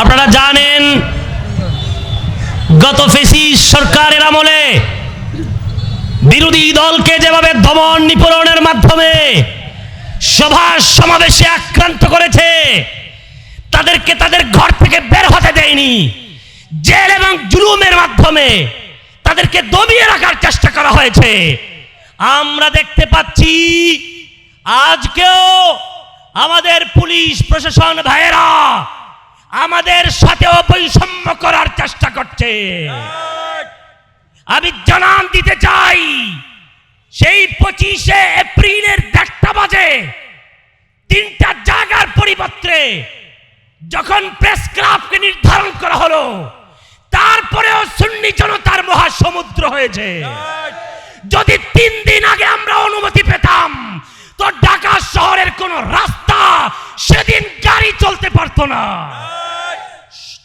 আপনারা জানেন, গত ফেসিস সরকারের আমলে বিরোধী দলকে যেভাবে দমন নিপীড়নের মাধ্যমে সভা সমাবেশে আক্রান্ত করেছে, তাদেরকে তাদের ঘর থেকে বের হতে দেয়নি। জেল এবং জুলুমের মাধ্যমে তাদেরকে দমিয়ে রাখার চেষ্টা করা হয়েছে। আমরা দেখতে পাচ্ছি, আজকেও আমাদের পুলিশ প্রশাসন ভাইয়েরা আমাদের সাথেও বৈষম্য করার চেষ্টা করছে। আমি জানান দিতে চাই সেই পঁচিশে এপ্রিলের দেড়টা বাজে তিনটা জায়গার পরিবর্তে যখন প্রেস ক্লাবকে নির্ধারণ করা হলো তারপরেও সুন্নি জনতার মহাসমুদ্র হয়েছে। যদি তিন দিন আগে আমরা অনুমতি পেতাম তো ঢাকা শহরের কোন রাস্তা সেদিন গাড়ি চলতে পারতো না।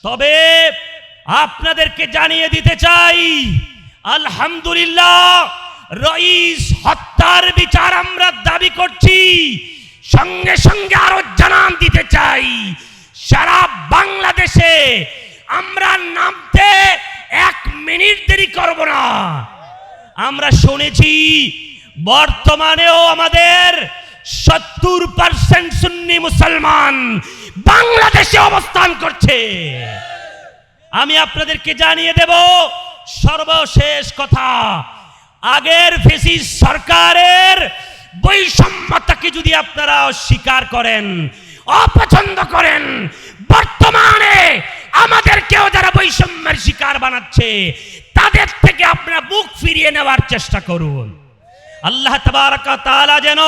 তবে আপনাদেরকে জানিয়ে দিতে চাই, আলহামদুলিল্লাহ, রইস হত্যার বিচার আমরা দাবি করছি। সঙ্গে সঙ্গে আরও জানান দিতে চাই, সারা বাংলাদেশে আমরা নামতে এক মিনিট দেরি করব না। আমরা শুনেছি, বর্তমানেও আমাদের সত্তর পার্সেন্ট সুন্নি মুসলমান বাংলাদেশে অবস্থান করছে। আমি আপনাদেরকে জানিয়ে দেব, সর্বশেষ কথা, আগের ফেসিস সরকারের বৈষম্যতাকে যদি আপনারা অস্বীকার করেন, অপছন্দ করেন, বর্তমানে আমাদেরকেও যারা বৈষম্যের শিকার বানাচ্ছে, তাদের থেকে আপনারা মুখ ফিরিয়ে নেওয়ার চেষ্টা করুন। আল্লাহ তাআলা যেন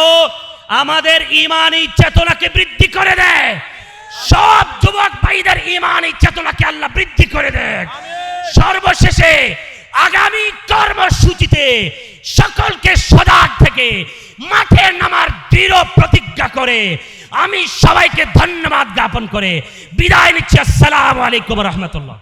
আমাদের ইমানি চেতনাকে বৃদ্ধি করে দেয়। সব যুবক ভাইদের ইমানি চেতনাকে আল্লাহ বৃদ্ধি করে দেখ সর্বশেষে আগামী কর্মসূচিতে সকলকে সজাগ থেকে মাঠে নামার দৃঢ় প্রতিজ্ঞা করে আমি সবাইকে ধন্যবাদ জ্ঞাপন করে বিদায় নিচ্ছি। আসসালামু আলাইকুম রহমতুল্লাহ।